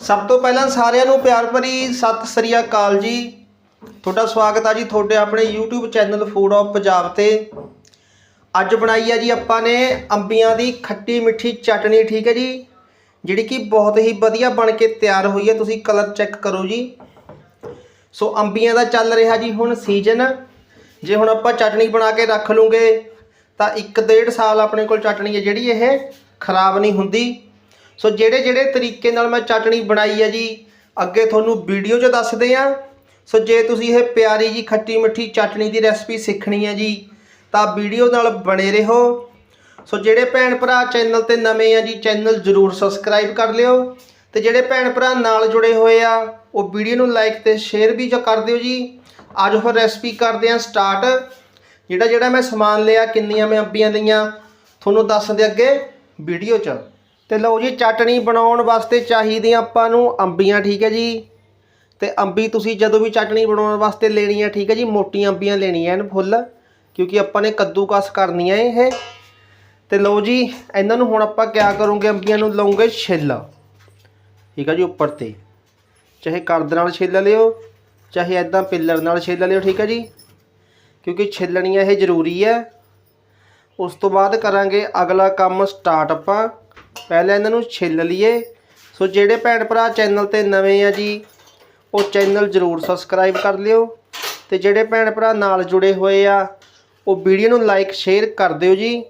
ਸਭ ਤੋਂ ਪਹਿਲਾਂ ਸਾਰਿਆਂ ਨੂੰ ਪਿਆਰ ਭਰੀ ਸਤਿ ਸ੍ਰੀ ਅਕਾਲ ਜੀ। ਤੁਹਾਡਾ ਸਵਾਗਤ ਆ ਜੀ ਤੁਹਾਡੇ ਆਪਣੇ YouTube channel food of Punjab ਤੇ। ਅੱਜ ਬਣਾਈ ਹੈ ਜੀ ਆਪਾਂ ਨੇ ਅੰਬੀਆਂ ਦੀ ਖੱਟੀ ਮਿੱਠੀ ਚਟਨੀ, ਠੀਕ ਹੈ ਜੀ? ਜਿਹੜੀ ਕਿ ਬਹੁਤ ਹੀ ਵਧੀਆ ਬਣ ਕੇ ਤਿਆਰ ਹੋਈ ਹੈ, ਤੁਸੀਂ ਕਲਰ ਚੈੱਕ ਕਰੋ ਜੀ। ਸੋ ਅੰਬੀਆਂ ਦਾ ਚੱਲ ਰਿਹਾ ਜੀ ਹੁਣ ਸੀਜ਼ਨ ਜੇ ਹੁਣ ਆਪਾਂ ਚਟਨੀ ਬਣਾ ਕੇ ਰੱਖ ਲੂਗੇ, ਤਾਂ 1.5 ਸਾਲ ਆਪਣੇ ਕੋਲ ਚਟਨੀ ਹੈ ਜਿਹੜੀ ਇਹ ਖਰਾਬ ਨਹੀਂ ਹੁੰਦੀ। ਸੋ ਜਿਹੜੇ ਜਿਹੜੇ ਤਰੀਕੇ ਨਾਲ ਮੈਂ ਚਟਨੀ ਬਣਾਈ ਹੈ ਜੀ, ਅੱਗੇ ਤੁਹਾਨੂੰ ਵੀਡੀਓ 'ਚ ਦੱਸਦੇ ਆ। ਸੋ ਜੇ ਤੁਸੀਂ ਇਹ ਪਿਆਰੀ ਜੀ ਖੱਟੀ ਮਿੱਠੀ ਚਟਨੀ ਦੀ ਰੈਸਪੀ ਸਿੱਖਣੀ ਹੈ ਜੀ, ਤਾਂ ਵੀਡੀਓ ਨਾਲ ਬਣੇ ਰਹੋ। ਸੋ ਜਿਹੜੇ ਭੈਣ ਭਰਾ ਚੈਨਲ ਤੇ ਨਵੇਂ ਆ ਜੀ, ਚੈਨਲ ਜਰੂਰ ਸਬਸਕ੍ਰਾਈਬ ਕਰ ਲਿਓ। ਤੇ ਜਿਹੜੇ ਭੈਣ ਭਰਾ ਨਾਲ ਜੁੜੇ ਹੋਏ ਆ, ਉਹ ਵੀਡੀਓ ਨੂੰ ਲਾਈਕ ਤੇ ਸ਼ੇਅਰ ਵੀ ਜੋ ਕਰ ਦਿਓ ਜੀ। ਅੱਜ ਫਿਰ ਰੈਸਪੀ ਕਰਦੇ ਆ ਸਟਾਰਟ। ਜਿਹੜਾ ਜਿਹੜਾ ਮੈਂ ਸਮਾਨ ਲਿਆ, ਕਿੰਨੀਆਂ ਮੈਂ ਅੰਬੀਆਂ ਲਈਆਂ, ਤੁਹਾਨੂੰ ਦੱਸਦੇ ਅੱਗੇ ਵੀਡੀਓ 'ਚ। ਤੇ ਲਓ ਜੀ, ਚਟਣੀ ਬਣਾਉਣ ਵਾਸਤੇ ਚਾਹੀਦੀਆਂ ਆਪਾਂ ਨੂੰ ਅੰਬੀਆਂ, ਠੀਕ ਹੈ ਜੀ। ਤੇ ਅੰਬੀ ਤੁਸੀਂ ਜਦੋਂ ਵੀ ਚਟਣੀ ਬਣਾਉਣ ਵਾਸਤੇ ਲੈਣੀ ਹੈ, ਠੀਕ ਹੈ ਜੀ ਮੋਟੀਆਂ ਅੰਬੀਆਂ ਲੈਣੀਆਂ ਹਨ ਫੁੱਲ, ਕਿਉਂਕਿ ਆਪਾਂ ਨੇ ਕੱਦੂਕਸ ਕਰਨੀਆਂ ਇਹ। ਤੇ ਲਓ ਜੀ, ਇਹਨਾਂ ਨੂੰ ਹੁਣ ਆਪਾਂ ਕਿਆ ਕਰੂੰਗੇ, ਅੰਬੀਆਂ ਨੂੰ ਲਵਾਂਗੇ ਛਿੱਲ। ਠੀਕ ਹੈ ਜੀ, ਉੱਪਰ ਤੇ। ਚਾਹੇ ਕਰਦ ਨਾਲ ਛਿੱਲ ਲਿਓ, ਚਾਹੇ ਐਦਾਂ ਪਿੱਲਰ ਨਾਲ ਛਿੱਲ ਲਿਓ, ਠੀਕ ਹੈ ਜੀ। ਕਿਉਂਕਿ ਛਿੱਲਣੀਆਂ ਇਹ ਜ਼ਰੂਰੀ ਹੈ। ਉਸ ਤੋਂ ਬਾਅਦ ਕਰਾਂਗੇ ਅਗਲਾ ਕੰਮ ਸਟਾਰਟ ਆਪਾਂ। ਪਹਿਲਾਂ ਇਹਨਾਂ ਨੂੰ ਛਿੱਲ ਲਈਏ। ਸੋ ਜਿਹੜੇ ਭੈਣ ਭਰਾ ਚੈਨਲ ਤੇ ਨਵੇਂ ਆ ਜੀ, ਉਹ ਚੈਨਲ ਜ਼ਰੂਰ ਸਬਸਕ੍ਰਾਈਬ ਕਰ ਲਿਓ। ਤੇ ਜਿਹੜੇ ਭੈਣ ਭਰਾ ਨਾਲ ਜੁੜੇ ਹੋਏ ਆ, ਉਹ ਵੀਡੀਓ ਨੂੰ ਲਾਈਕ ਸ਼ੇਅਰ ਕਰ ਦਿਓ ਜੀ।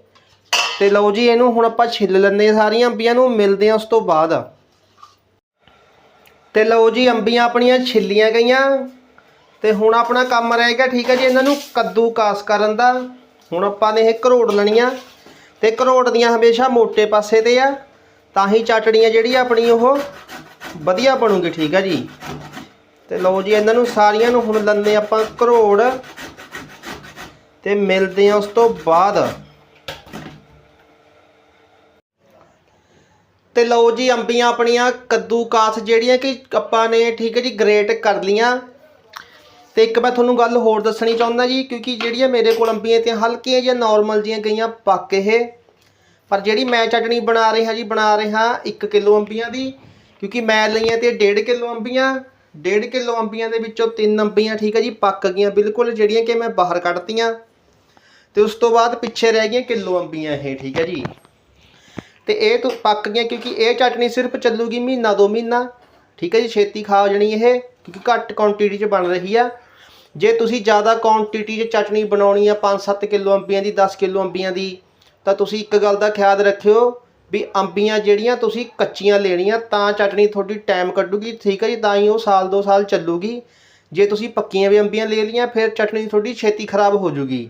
ਤੇ ਲਓ ਜੀ, ਇਹਨੂੰ ਹੁਣ ਆਪਾਂ ਛਿੱਲ ਲੈਂਦੇ ਹਾਂ ਸਾਰੀਆਂ ਅੰਬੀਆਂ ਨੂੰ, ਮਿਲਦੇ ਹਾਂ ਉਸ ਤੋਂ ਬਾਅਦ। ਤੇ ਲਓ ਜੀ, ਅੰਬੀਆਂ ਆਪਣੀਆਂ ਛਿੱਲੀਆਂ ਗਈਆਂ। ਤੇ ਹੁਣ ਆਪਣਾ ਕੰਮ ਰਹਿ ਗਿਆ, ਠੀਕ ਹੈ ਜੀ, ਇਹਨਾਂ ਨੂੰ ਕੱਦੂ ਕਾਸ ਕਰਨ ਦਾ। ਹੁਣ ਆਪਾਂ ਨੇ ਇਹ ਘਰੋੜ ਲੈਣੀਆਂ। ਤੇ ਘਰੋੜ ਦੀਆਂ ਹਮੇਸ਼ਾ ਮੋਟੇ ਪਾਸੇ ਤੇ ਆ, ਤਾਂ ਹੀ ਚਟਣੀਆਂ ਜਿਹੜੀ ਆਪਣੀ ਉਹ ਵਧੀਆ ਬਣੂਗੀ, ਠੀਕ ਹੈ ਜੀ। ਤੇ ਲਓ ਜੀ, ਇਹਨਾਂ ਨੂੰ ਸਾਰੀਆਂ ਨੂੰ ਹੁਣ ਲੰਨੇ ਆਪਾਂ ਘਰੋੜ ਤੇ ਮਿਲਦੇ ਆ ਉਸ ਤੋਂ ਬਾਅਦ। ਤੇ ਲਓ ਜੀ, ਅੰਬੀਆਂ ਆਪਣੀਆਂ ਕੱਦੂ ਕਾਸ ਜਿਹੜੀਆਂ ਕਿ ਆਪਾਂ ਨੇ, ਠੀਕ ਹੈ ਜੀ ਗ੍ਰੇਟ ਕਰ ਲੀਆਂ। ਤੇ ਇੱਕ ਮੈਂ ਤੁਹਾਨੂੰ ਗੱਲ ਹੋਰ ਦੱਸਣੀ ਚਾਹੁੰਦਾ ਜੀ, ਕਿਉਂਕਿ ਜਿਹੜੀਆਂ ਮੇਰੇ ਕੋਲ ਅੰਬੀਆਂ ਤੇ ਹਲਕੀਆਂ ਜਿਹੀਆਂ ਨਾਰਮਲ ਜੀਆਂ ਗਈਆਂ ਪੱਕ ਇਹ। ਪਰ ਜਿਹੜੀ ਮੈਂ ਚਟਣੀ ਬਣਾ ਰਿਹਾ ਜੀ, ਬਣਾ ਰਿਹਾ 1 ਕਿਲੋ ਅੰਬੀਆਂ ਦੀ, ਕਿਉਂਕਿ ਮੈਂ ਲਈਆਂ ਤੇ 1.5 ਕਿਲੋ ਅੰਬੀਆਂ 1.5 ਕਿਲੋ ਅੰਬੀਆਂ ਦੇ ਵਿੱਚੋਂ ਤਿੰਨ ਅੰਬੀਆਂ ਠੀਕ ਹੈ ਜੀ, ਪੱਕ ਗਈਆਂ ਬਿਲਕੁਲ, ਜਿਹੜੀਆਂ ਕਿ ਮੈਂ ਬਾਹਰ ਕੱਢਤੀਆਂ। ਤੇ ਉਸ ਤੋਂ ਬਾਅਦ ਪਿੱਛੇ ਰਹਿ ਗਈਆਂ ਕਿਲੋ ਅੰਬੀਆਂ ਇਹ ਠੀਕ ਹੈ ਜੀ। ਤੇ ਇਹ ਤੋਂ, ਪੱਕ ਗਈਆਂ ਕਿਉਂਕਿ ਇਹ ਚਟਨੀ ਸਿਰਫ ਚੱਲੂਗੀ ਮਹੀਨਾ ਦੋ ਮਹੀਨਾ, ਠੀਕ ਹੈ ਜੀ, ਛੇਤੀ ਖਾ ਜਾਣੀ ਇਹ, ਕਿਉਂਕਿ ਘੱਟ ਕੁਆਂਟੀਟੀ 'ਚ ਬਣ ਰਹੀ ਆ। ਜੇ ਤੁਸੀਂ ਜ਼ਿਆਦਾ ਕੁਆਂਟੀਟੀ 'ਚ ਚਟਨੀ ਬਣਾਉਣੀ ਆ 5-7 ਕਿਲੋ ਅੰਬੀਆਂ ਦੀ 10 ਕਿਲੋ ਅੰਬੀਆਂ ਦੀ, ਤਾਂ ਤੁਸੀਂ ਇੱਕ ਗੱਲ ਦਾ ਖਿਆਲ ਰੱਖਿਓ ਵੀ ਅੰਬੀਆਂ ਜਿਹੜੀਆਂ ਤੁਸੀਂ ਕੱਚੀਆਂ ਲੈਣੀਆਂ, ਤਾਂ ਚਟਣੀ ਤੁਹਾਡੀ ਟਾਈਮ ਕੱਢੂਗੀ, ਠੀਕ ਹੈ ਜੀ? ਤਾਂ ਹੀ ਉਹ ਸਾਲ ਦੋ ਸਾਲ ਚੱਲੂਗੀ। ਜੇ ਤੁਸੀਂ ਪੱਕੀਆਂ ਵੀ ਅੰਬੀਆਂ ਲੈ ਲਈਆਂ, ਫਿਰ ਚਟਨੀ ਤੁਹਾਡੀ ਛੇਤੀ ਖਰਾਬ ਹੋ ਜੂਗੀ।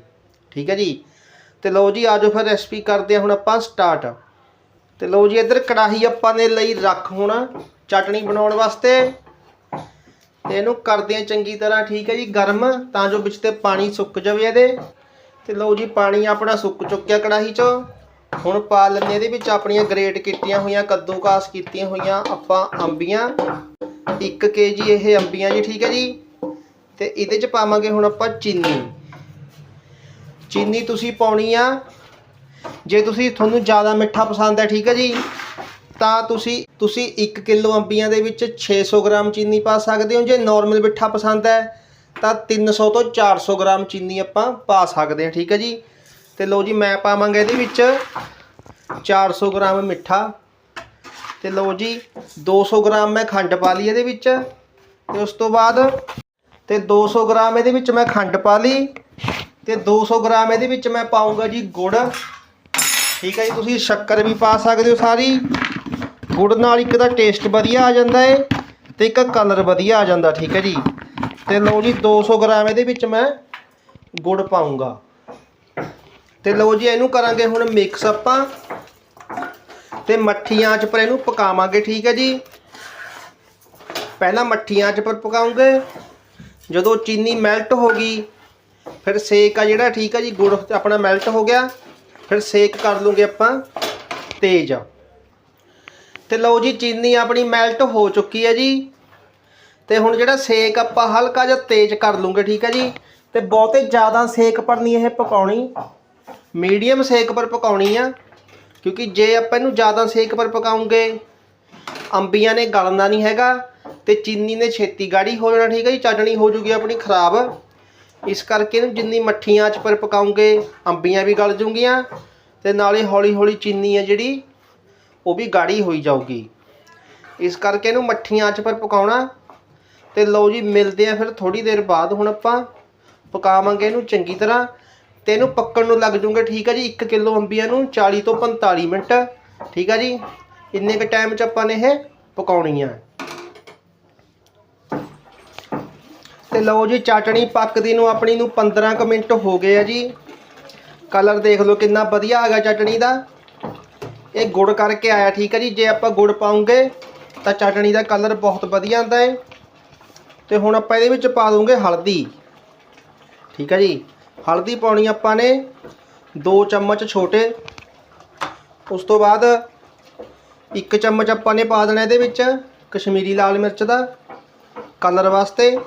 ਠੀਕ ਹੈ ਜੀ? ਤੇ ਲਓ ਜੀ, ਆਜੋ ਫਿਰ ਰੈਸਪੀ ਕਰਦੇ ਹਾਂ ਹੁਣ ਆਪਾਂ ਸਟਾਰਟ ਤੇ ਲਓ ਜੀ, ਇੱਧਰ ਕੜਾਹੀ ਆਪਾਂ ਨੇ ਲਈ ਰੱਖ ਹੁਣ ਚਟਣੀ ਬਣਾਉਣ ਵਾਸਤੇ। ਤੇ ਇਹਨੂੰ ਕਰਦੇ ਆ ਚੰਗੀ ਤਰ੍ਹਾਂ, ਠੀਕ ਹੈ ਜੀ, ਗਰਮ, ਤਾਂ ਜੋ ਵਿੱਚ ਤੇ ਪਾਣੀ ਸੁੱਕ ਜਾਵੇ ਇਹਦੇ। ਤੇ ਲਓ ਜੀ, ਪਾਣੀ ਆਪਣਾ ਸੁੱਕ ਚੁੱਕਿਆ ਕੜਾਹੀ 'ਚੋਂ। ਹੁਣ ਪਾ ਲੈਂਦੇ ਇਹਦੇ ਵਿੱਚ ਆਪਣੀਆਂ ਗ੍ਰੇਟ ਕੀਤੀਆਂ ਹੋਈਆਂ, ਕੱਦੂਕਾਸ ਕੀਤੀਆਂ ਹੋਈਆਂ ਆਪਾਂ ਅੰਬੀਆਂ। 1 ਕੇਜੀ ਇਹ ਅੰਬੀਆਂ ਜੀ, ਠੀਕ ਹੈ ਜੀ। ਤੇ ਇਹਦੇ 'ਚ ਪਾਵਾਂਗੇ ਹੁਣ ਆਪਾਂ ਚੀਨੀ। ਚੀਨੀ ਤੁਸੀਂ ਪਾਉਣੀ ਆ। ਜੇ ਤੁਸੀਂ ਤੁਹਾਨੂੰ ਜ਼ਿਆਦਾ ਮਿੱਠਾ ਪਸੰਦ ਹੈ, ਠੀਕ ਹੈ ਜੀ। ਤਾਂ ਤੁਸੀਂ ਤੁਸੀਂ 1 ਕਿਲੋ ਅੰਬੀਆਂ ਦੇ ਵਿੱਚ 600 ਗ੍ਰਾਮ ਚੀਨੀ ਪਾ ਸਕਦੇ ਹੋ। ਜੇ ਨਾਰਮਲ ਮਿੱਠਾ ਪਸੰਦ ਹੈ, ਤਾਂ 300 ਤੋਂ 400 ਗ੍ਰਾਮ ਚੀਨੀ ਆਪਾਂ ਪਾ ਸਕਦੇ ਹਾਂ, ਠੀਕ ਹੈ ਜੀ? ਤੇ ਲਓ ਜੀ, ਮੈਂ ਪਾਵਾਂਗਾ ਇਹਦੇ ਵਿੱਚ 400 ਗ੍ਰਾਮ ਮਿੱਠਾ। ਤੇ ਲਓ ਜੀ 200 ਗ੍ਰਾਮ ਮੈਂ ਖੰਡ ਪਾ ਲਈ ਇਹਦੇ ਵਿੱਚ। ਤੇ ਉਸ ਤੋਂ ਬਾਅਦ ਤੇ 200 ਗ੍ਰਾਮ ਇਹਦੇ ਵਿੱਚ ਮੈਂ ਖੰਡ ਪਾ ਲਈ। ਤੇ 200 ਗ੍ਰਾਮ ਇਹਦੇ ਵਿੱਚ ਮੈਂ ਪਾਉਂਗਾ ਜੀ ਗੁੜ। ਠੀਕ ਹੈ ਜੀ, ਤੁਸੀਂ ਸ਼ੱਕਰ ਵੀ ਪਾ ਸਕਦੇ ਹੋ ਸਾਰੀ। ਗੁੜ ਨਾਲ ਇੱਕ ਦਾ ਟੇਸਟ ਵਧੀਆ ਆ ਜਾਂਦਾ ਏ ਤੇ ਇੱਕ ਕਲਰ ਵਧੀਆ ਆ ਜਾਂਦਾ, ਠੀਕ ਹੈ ਜੀ। ਤੇ ਲਓ ਜੀ 200 ਗ੍ਰਾਮ ਇਹਦੇ ਵਿੱਚ ਮੈਂ ਗੁੜ ਪਾਉਂਗਾ ਤੇ ਲਓ ਜੀ, ਇਹਨੂੰ ਕਰਾਂਗੇ ਹੁਣ ਮਿਕਸ ਆਪਾਂ। ਤੇ ਮੱਠੀਆਂ 'ਚ ਪਰ ਇਹਨੂੰ ਪਕਾਵਾਂਗੇ, ਠੀਕ ਹੈ ਜੀ। ਪਹਿਲਾਂ ਮੱਠੀਆਂ 'ਚ ਪਰ ਪਕਾਉਂਗੇ। ਜਦੋਂ ਚੀਨੀ ਮੈਲਟ ਹੋ ਗਈ, ਫਿਰ ਸੇਕ ਆ ਜਿਹੜਾ, ਠੀਕ ਆ ਜੀ, ਗੁੜ ਆਪਣਾ ਮੈਲਟ ਹੋ ਗਿਆ। ਫਿਰ ਸੇਕ ਕਰ ਲੂਗੇ ਆਪਾਂ ਤੇਜ਼। ਤੇ ਲਓ ਜੀ, ਚੀਨੀ ਆਪਣੀ ਮੈਲਟ ਹੋ ਚੁੱਕੀ ਹੈ ਜੀ। ਤੇ ਹੁਣ ਜਿਹੜਾ ਸੇਕ ਆਪਾਂ ਹਲਕਾ ਜਿਹਾ ਤੇਜ਼ ਕਰ ਲੂੰਗੇ, ਠੀਕ ਹੈ ਜੀ। ਤੇ ਬਹੁਤੇ ਜ਼ਿਆਦਾ ਸੇਕ ਪਰ ਨਹੀਂ ਇਹ ਪਕਾਉਣੀ। ਮੀਡੀਅਮ ਸੇਕ ਪਰ ਪਕਾਉਣੀ ਆ। ਕਿਉਂਕਿ ਜੇ ਆਪਾਂ ਇਹਨੂੰ ਜ਼ਿਆਦਾ ਸੇਕ ਪਰ ਪਕਾਉਂਗੇ, ਅੰਬੀਆਂ ਨੇ ਗਲਣਾ ਨਹੀਂ ਹੈਗਾ ਤੇ ਚੀਨੀ ਨੇ ਛੇਤੀ ਗਾੜੀ ਹੋ ਜਾਣਾ, ਠੀਕ ਹੈ ਜੀ। ਚਟਣੀ ਹੋ ਜੂਗੀ ਆਪਣੀ ਖਰਾਬ। ਇਸ ਕਰਕੇ ਇਹਨੂੰ ਜਿੰਨੀ ਮੱਠੀਆਂ ਆਂਚ ਪਰ ਪਕਾਉਂਗੇ, ਅੰਬੀਆਂ ਵੀ ਗਲ ਜੂਗੀਆਂ। ਤੇ ਨਾਲੇ ਹੌਲੀ ਹੌਲੀ ਚੀਨੀ ਹੈ ਜਿਹੜੀ ਉਹ ਵੀ ਗਾੜੀ ਹੋਈ ਜਾਊਗੀ। ਇਸ ਕਰਕੇ ਇਹਨੂੰ ਮੱਠੀਆਂ ਆਂਚ ਪਰ ਪਕਾਉਣਾ। ਤੇ ਲਓ ਜੀ, ਮਿਲਦੇ ਆ ਫਿਰ ਥੋੜੀ ਦੇਰ ਬਾਅਦ। ਹੁਣ ਆਪਾਂ ਪਕਾਵਾਂਗੇ ਇਹਨੂੰ ਚੰਗੀ ਤਰ੍ਹਾਂ। ਤੇ ਇਹਨੂੰ ਪੱਕਣ ਨੂੰ ਲੱਗ ਜੂਗੇ, ਠੀਕ ਹੈ ਜੀ 1 ਕਿਲੋ ਅੰਬੀਆਂ ਨੂੰ 40 ਤੋਂ 45 ਮਿੰਟ। ਠੀਕ ਹੈ ਜੀ, ਇੰਨੇ ਕ ਟਾਈਮ 'ਚ ਆਪਾਂ ਨੇ ਇਹ ਪਕਾਉਣੀ ਪਕਾਉਣੀਆਂ। ਤੇ ਲਓ ਜੀ, ਚਟਣੀ ਪੱਕਦੀ ਨੂੰ ਆਪਣੀ ਨੂੰ 15 ਕੁ ਮਿੰਟ ਹੋ ਗਏ ਆ ਜੀ। ਕਲਰ ਦੇਖ ਲਓ ਕਿੰਨਾ ਵਧੀਆ ਆ ਗਿਆ ਚਟਣੀ ਦਾ। ਇਹ ਗੁੜ ਕਰਕੇ ਆਇਆ, ਠੀਕ ਹੈ ਜੀ। ਜੇ ਆਪਾਂ ਗੁੜ ਪਾਉਂਗੇ, ਤਾਂ ਚਟਣੀ ਦਾ ਕਲਰ ਬਹੁਤ ਵਧੀਆ ਆਉਂਦਾ ਹੈ। ਤੇ ਹੁਣ ਆਪਾਂ ਇਹਦੇ ਵਿੱਚ ਪਾ ਦੂੰਗੇ ਹਲਦੀ। ਠੀਕ ਹੈ ਜੀ। ਹਲਦੀ ਪਾਉਣੀ ਆਪਾਂ ਨੇ 2 ਚਮਚ ਛੋਟੇ। ਉਸ ਤੋਂ ਬਾਅਦ 1 ਚਮਚ ਆਪਾਂ ਨੇ ਪਾ ਦੇਣਾ ਇਹਦੇ ਵਿੱਚ ਕਸ਼ਮੀਰੀ ਲਾਲ ਮਿਰਚ ਦਾ ਕਲਰ ਵਾਸਤੇ।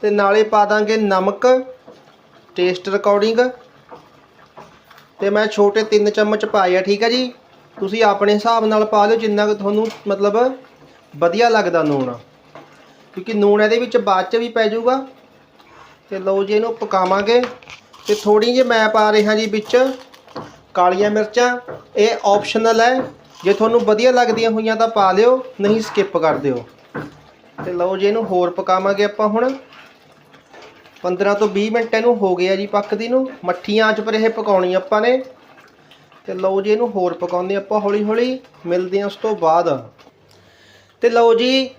ਤੇ ਨਾਲੇ ਪਾ ਦਾਂਗੇ ਨਮਕ, ਟੇਸਟ ਰਿਕਾਰਡਿੰਗ। ਤੇ ਮੈਂ ਛੋਟੇ 3 ਚਮਚ ਪਾਏ ਆ, ਠੀਕ ਹੈ ਜੀ? ਤੁਸੀਂ ਆਪਣੇ ਹਿਸਾਬ ਨਾਲ ਪਾ ਲਿਓ ਜਿੰਨਾ ਕੁ ਤੁਹਾਨੂੰ ਮਤਲਬ ਵਧੀਆ ਲੱਗਦਾ ਨੂਣ। ਕਿਉਂਕਿ ਨੂਣ ਇਹਦੇ ਵਿੱਚ ਬਾਅਦ ਚ ਵੀ ਪੈ ਜਾਊਗਾ। ਤੇ ਲਓ ਜੀ, ਇਹਨੂੰ ਪਕਾਵਾਂਗੇ। ਤੇ ਥੋੜੀ ਜਿਹੀ ਮੈਂ ਪਾ ਰਿਹਾ ਜੀ ਵਿੱਚ ਕਾਲੀਆਂ ਮਿਰਚਾਂ। ਇਹ ਆਪਸ਼ਨਲ ਹੈ। ਜੇ ਤੁਹਾਨੂੰ ਵਧੀਆ ਲੱਗਦੀਆਂ ਹੋਈਆਂ ਤਾਂ ਪਾ ਲਿਓ, ਨਹੀਂ ਸਕਿਪ ਕਰ ਦਿਓ। ਤੇ ਲਓ ਜੀ, ਇਹਨੂੰ ਹੋਰ ਪਕਾਵਾਂਗੇ ਆਪਾਂ ਹੁਣ। 15 ਤੋਂ 20 ਮਿੰਟ ਇਹਨੂੰ ਹੋ ਗਿਆ ਜੀ ਪੱਕਦੀ ਨੂੰ। ਮੱਠੀਆਂ ਆਂਚ ਪਰ ਇਹ ਪਕਾਉਣੀ ਆਪਾਂ ਨੇ। ਤੇ ਲਓ ਜੀ ਇਹਨੂੰ ਹੋਰ ਪਕਾਉਂਦੇ ਆਪਾਂ ਹੌਲੀ ਹੌਲੀ ਮਿਲਦੇ ਹਾਂ ਉਸ ਤੋਂ ਬਾਅਦ। ਤੇ ਲਓ ਜੀ,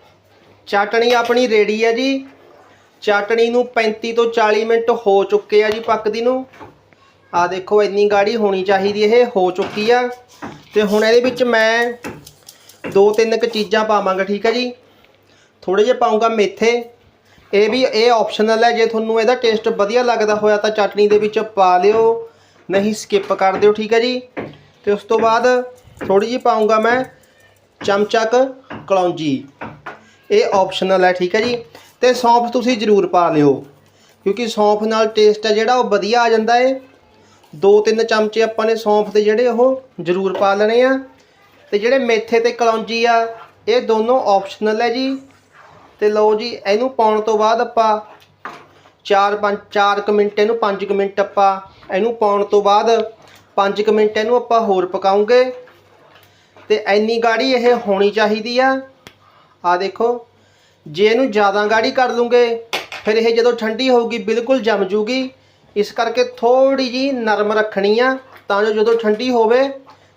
ਚਟਣੀ ਆਪਣੀ ਰੈਡੀ ਹੈ ਜੀ। ਚਟਣੀ ਨੂੰ 35 ਤੋਂ 40 ਮਿੰਟ ਹੋ ਚੁੱਕੇ ਆ ਜੀ ਪੱਕਦੀ ਨੂੰ। ਆ ਦੇਖੋ, ਇੰਨੀ ਗਾੜੀ ਹੋਣੀ ਚਾਹੀਦੀ ਇਹ, ਹੋ ਚੁੱਕੀ ਆ। ਤੇ ਹੁਣ ਇਹਦੇ ਵਿੱਚ ਮੈਂ ਦੋ ਤਿੰਨ ਕੁ ਚੀਜ਼ਾਂ ਪਾਵਾਂਗਾ, ਠੀਕ ਹੈ ਜੀ। ਥੋੜੇ ਜਿਹੇ ਪਾਉਂਗਾ ਮੇਥੇ। ਇਹ ਵੀ ਇਹ ਆਪਸ਼ਨਲ ਹੈ ਜੇ ਤੁਹਾਨੂੰ ਇਹਦਾ ਟੇਸਟ ਵਧੀਆ ਲੱਗਦਾ ਹੋਇਆ ਤਾਂ ਚਟਨੀ ਦੇ ਵਿੱਚ ਪਾ ਲਿਓ। ਨਹੀਂ ਸਕਿਪ ਕਰ ਦਿਓ, ਠੀਕ ਹੈ ਜੀ? ਤੇ ਉਸ ਤੋਂ ਬਾਅਦ ਥੋੜੀ ਜਿਹੀ ਪਾਉਂਗਾ ਮੈਂ ਚਮਚਾ ਕਲੌਂਜੀ। ਇਹ ਆਪਸ਼ਨਲ ਹੈ, ਠੀਕ ਹੈ ਜੀ? ਤੇ ਸੌਂਫ ਤੁਸੀਂ ਜ਼ਰੂਰ ਪਾ ਲਿਓ, ਕਿਉਂਕਿ ਸੌਂਫ ਨਾਲ ਟੇਸਟ ਹੈ ਜਿਹੜਾ ਉਹ ਵਧੀਆ ਆ ਜਾਂਦਾ ਏ। ਦੋ ਤਿੰਨ ਚਮਚੇ ਆਪਾਂ ਨੇ ਸੌਂਫ ਦੇ ਜਿਹੜੇ ਉਹ ਜ਼ਰੂਰ ਪਾ ਲੈਣੇ ਆ। ਤੇ ਜਿਹੜੇ ਮੇਥੇ ਤੇ ਕਲੌਂਜੀ ਆ, ਇਹ ਦੋਨੋਂ ਆਪਸ਼ਨਲ ਹੈ ਜੀ। ਤੇ ਲਓ ਜੀ, ਇਹਨੂੰ ਪਾਉਣ ਤੋਂ ਬਾਅਦ ਆਪਾਂ 4 5 4 ਕੁ ਮਿੰਟ, ਇਹਨੂੰ 5 ਕੁ ਮਿੰਟ ਆਪਾਂ ਇਹਨੂੰ ਪਾਉਣ ਤੋਂ ਬਾਅਦ 5 ਕੁ ਮਿੰਟ ਇਹਨੂੰ ਆਪਾਂ ਹੋਰ ਪਕਾਉਂਗੇ। ਤੇ ਐਨੀ ਗਾੜੀ ਇਹ ਹੋਣੀ ਚਾਹੀਦੀ ਆ। ਆ ਦੇਖੋ, ਜੇ ਇਹਨੂੰ ਜ਼ਿਆਦਾ ਗਾੜੀ ਕਰ ਲੂੰਗੇ, ਫਿਰ ਇਹ ਜਦੋਂ ਠੰਡੀ ਹੋਊਗੀ, ਬਿਲਕੁਲ ਜੰਮ ਜੂਗੀ। ਇਸ ਕਰਕੇ ਥੋੜੀ ਜੀ ਨਰਮ ਰੱਖਣੀ ਆ, ਤਾਂ ਜੋ ਜਦੋਂ ਠੰਡੀ ਹੋਵੇ,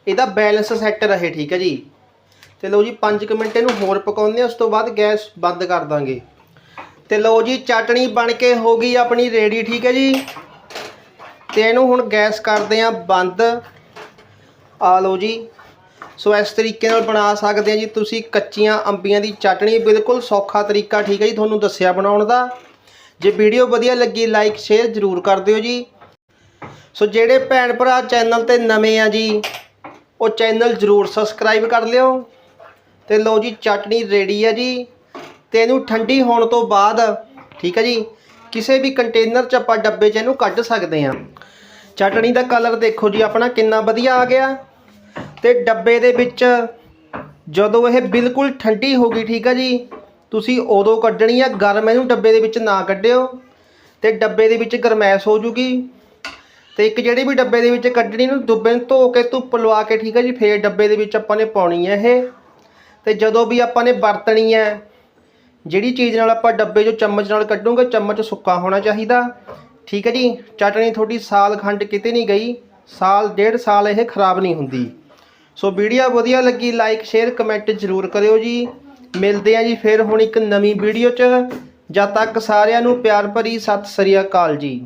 ਇਹਦਾ ਬੈਲੈਂਸ ਸੈੱਟ ਰਹੇ, ਠੀਕ ਹੈ ਜੀ। ਤੇ ਲਓ ਜੀ 5 ਮਿੰਟ ਇਹਨੂੰ ਹੋਰ ਪਕਾਉਂਦੇ ਆ ਉਸ ਤੋਂ ਬਾਅਦ ਗੈਸ ਬੰਦ ਕਰ ਦਾਂਗੇ। ਤੇ ਲਓ ਜੀ ਚਟਣੀ ਬਣ ਕੇ ਹੋ ਗਈ ਆਪਣੀ ਰੈਡੀ ਠੀਕ ਹੈ ਜੀ? ਤੇ ਇਹਨੂੰ ਹੁਣ ਗੈਸ ਕਰਦੇ ਆ ਬੰਦ। ਆ ਲਓ ਜੀ। ਸੋ ਇਸ ਤਰੀਕੇ ਨਾਲ ਬਣਾ ਸਕਦੇ ਆ ਜੀ ਤੁਸੀਂ ਕੱਚੀਆਂ ਅੰਬੀਆਂ ਦੀ ਚਟਣੀ, ਬਿਲਕੁਲ ਸੌਖਾ ਤਰੀਕਾ, ਠੀਕ ਹੈ ਜੀ, ਤੁਹਾਨੂੰ ਦੱਸਿਆ ਬਣਾਉਣ ਦਾ। ਜੇ ਵੀਡੀਓ ਵਧੀਆ ਲੱਗੀ ਲਾਈਕ ਸ਼ੇਅਰ ਜ਼ਰੂਰ ਕਰ ਦਿਓ ਜੀ। ਸੋ ਜਿਹੜੇ ਭੈਣ ਭਰਾ ਚੈਨਲ ਤੇ ਨਵੇਂ ਆ ਜੀ, ਉਹ ਚੈਨਲ ਜ਼ਰੂਰ ਸਬਸਕ੍ਰਾਈਬ ਕਰ ਲਿਓ। ਤੇ ਲਓ ਜੀ, ਚਟਨੀ ਰੈਡੀ ਹੈ ਜੀ। ਤੇ ਇਹਨੂੰ ਠੰਡੀ ਹੋਣ ਤੋਂ ਬਾਅਦ, ਠੀਕ ਹੈ ਜੀ, ਕਿਸੇ ਵੀ ਕੰਟੇਨਰ 'ਚ ਆਪਾਂ ਡੱਬੇ 'ਚ ਇਹਨੂੰ ਕੱਢ ਸਕਦੇ ਹਾਂ। ਚਟਣੀ ਦਾ ਕਲਰ ਦੇਖੋ ਜੀ, ਆਪਣਾ ਕਿੰਨਾ ਵਧੀਆ ਆ ਗਿਆ। ਤੇ ਡੱਬੇ ਦੇ ਵਿੱਚ ਜਦੋਂ ਇਹ ਬਿਲਕੁਲ ਠੰਡੀ ਹੋ ਗਈ, ਠੀਕ ਹੈ ਜੀ, ਤੁਸੀਂ ਉਦੋਂ ਕੱਢਣੀ ਆ, ਗਰਮ ਇਹਨੂੰ ਡੱਬੇ ਦੇ ਵਿੱਚ ਨਾ ਕੱਢਿਓ। ਤੇ ਡੱਬੇ ਦੇ ਵਿੱਚ ਗਰਮੈਸ਼ ਹੋ ਜੂਗੀ। ਤੇ ਇੱਕ ਜਿਹੜੀ ਵੀ ਡੱਬੇ ਦੇ ਵਿੱਚ ਕੱਢਣੀ ਨੂੰ ਦੁੱਬੇ ਨੂੰ ਧੋ ਕੇ ਧੁੱਪ ਲਵਾ ਕੇ, ਠੀਕ ਹੈ ਜੀ, ਫੇਰ ਡੱਬੇ ਦੇ ਵਿੱਚ ਆਪਾਂ ਨੇ ਪਾਉਣੀ ਹੈ ਇਹ। ਤੇ ਜਦੋਂ ਵੀ ਆਪਾਂ ਨੇ ਵਰਤਣੀ ਹੈ, ਜਿਹੜੀ ਚੀਜ਼ ਨਾਲ ਆਪਾਂ ਡੱਬੇ 'ਚੋਂ ਚਮਚ ਨਾਲ ਕੱਢੂਗੇ, ਚਮਚ ਸੁੱਕਾ ਹੋਣਾ ਚਾਹੀਦਾ। ਠੀਕ ਹੈ ਜੀ? ਚਟਣੀ ਤੁਹਾਡੀ ਸਾਲ ਖੰਡ ਕਿਤੇ ਨਹੀਂ ਗਈ। ਸਾਲ, ਡੇਢ ਸਾਲ ਇਹ ਖਰਾਬ ਨਹੀਂ ਹੁੰਦੀ। ਸੋ ਵੀਡੀਓ ਵਧੀਆ ਲੱਗੀ ਲਾਈਕ ਸ਼ੇਅਰ ਕਮੈਂਟ ਜ਼ਰੂਰ ਕਰਿਓ ਜੀ। ਮਿਲਦੇ ਆ ਜੀ ਫਿਰ ਹੁਣ ਇੱਕ ਨਵੀਂ ਵੀਡੀਓ 'ਚ। ਜਦ ਤੱਕ ਸਾਰਿਆਂ ਨੂੰ ਪਿਆਰ ਭਰੀ, ਸਤਿ ਸ੍ਰੀ ਅਕਾਲ ਜੀ।